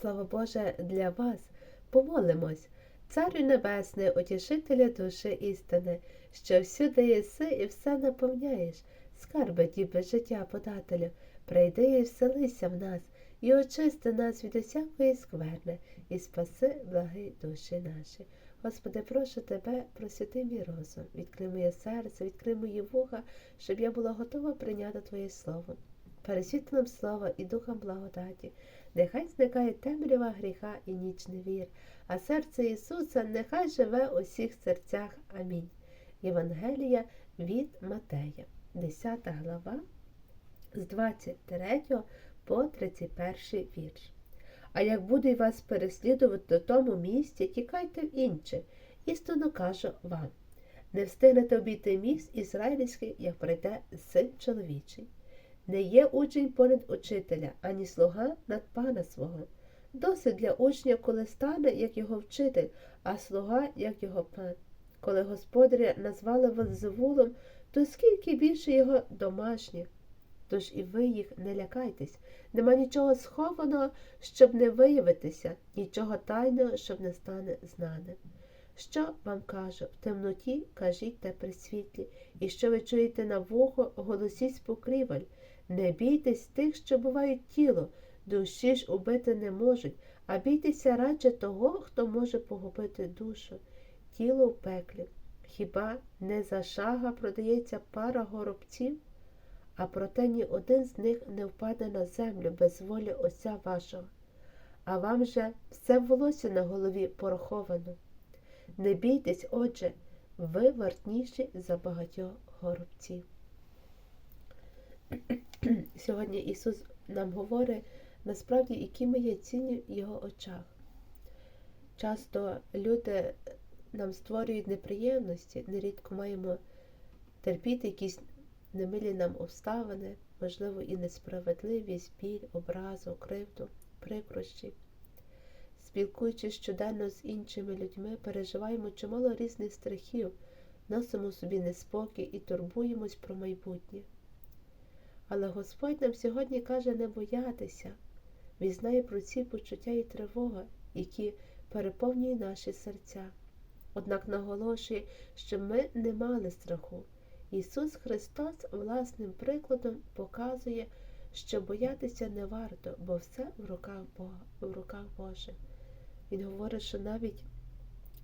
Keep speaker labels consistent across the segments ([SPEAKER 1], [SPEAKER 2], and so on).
[SPEAKER 1] Слава Боже, для вас помолимось, Царю Небесний, утішителя душі істини, що всюди єси і все наповняєш, скарби діби життя подателю, прийди і вселися в нас, і очисти нас від усякої скверни, і спаси благи душі наші. Господи, прошу тебе, просвіти мій розум, відкрий моє серце, відкрий мої вуха, щоб я була готова прийняти Твоє Слово. Пересвітлим Слово і Духом благодаті, нехай зникає темрява гріха і ніч невір, а серце Ісуса нехай живе у всіх серцях. Амінь. Євангелія від Матея, 10 глава, з 23 по 31 вірш. А як будуть вас переслідувати до тому місці, тікайте в інше, істинно кажу вам. Не встигнете обійти міст ізраїльський, як прийде син чоловічий. Не є учень понад учителя, ані слуга над пана свого. Досить для учня, коли стане, як його вчитель, а слуга, як його пан. Коли господаря назвали Велзевулом, то скільки більше його домашніх. Тож і ви їх не лякайтесь. Нема нічого схованого, щоб не виявитися, нічого тайного, щоб не стане знане. Що вам кажу, в темноті кажіть те при світлі, і що ви чуєте на вухо, голосіть з покрівель. Не бійтесь тих, що бувають тіло, душі ж убити не можуть, а бійтеся радше того, хто може погубити душу, тіло в пеклі. Хіба не за шага продається пара горобців? а проте ні один з них не впаде на землю без волі Отця вашого, а вам же все волосся на голові пораховано. Не бійтесь, отже, ви вартніші за багатьох горобців. Сьогодні Ісус нам говорить насправді, які ми є цінні в Його очах. Часто люди нам створюють неприємності, нерідко маємо терпіти якісь немилі нам обставини, можливо, і несправедливість, біль, образу, кривду, прикрощі. Спілкуючись щоденно з іншими людьми, переживаємо чимало різних страхів, носимо собі неспокій і турбуємось про майбутнє. Але Господь нам сьогодні каже не боятися, Він знає про ці почуття і тривога, які переповнюють наші серця. Однак наголошує, що ми не мали страху. Ісус Христос власним прикладом показує, що боятися не варто, бо все в руках Бога, в руках Божих. Він говорить, що навіть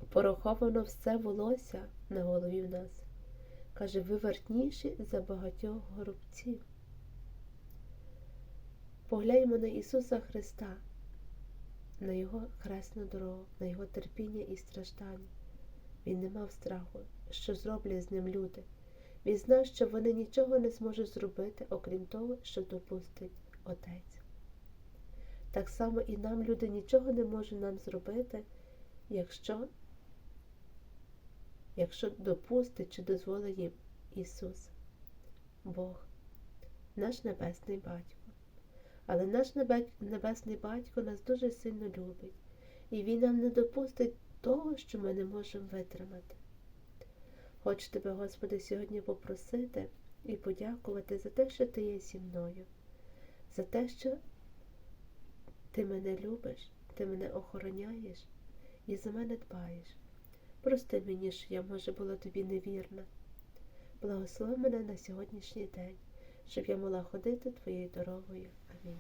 [SPEAKER 1] пораховано все волосся на голові в нас. Каже, ви вартніші за багатьох горобців. Погляньмо на Ісуса Христа, на Його хресну дорогу, на Його терпіння і страждання. Він не мав страху, що зроблять з ним люди. Він знав, що вони нічого не зможуть зробити, окрім того, що допустить Отець. Так само і нам люди нічого не можуть нам зробити, якщо якщо допустить чи дозволить їм Ісус, Бог, наш Небесний Батько. Але наш Небесний Батько нас дуже сильно любить, і Він нам не допустить того, що ми не можемо витримати. Хочу тебе, Господи, сьогодні попросити і подякувати за те, що Ти є зі мною, за те, що Ти мене любиш, Ти мене охороняєш і за мене дбаєш. Прости мені, що я, може, була тобі невірна. Благослови мене на сьогоднішній день, щоб я могла ходити твоєю дорогою. Амінь.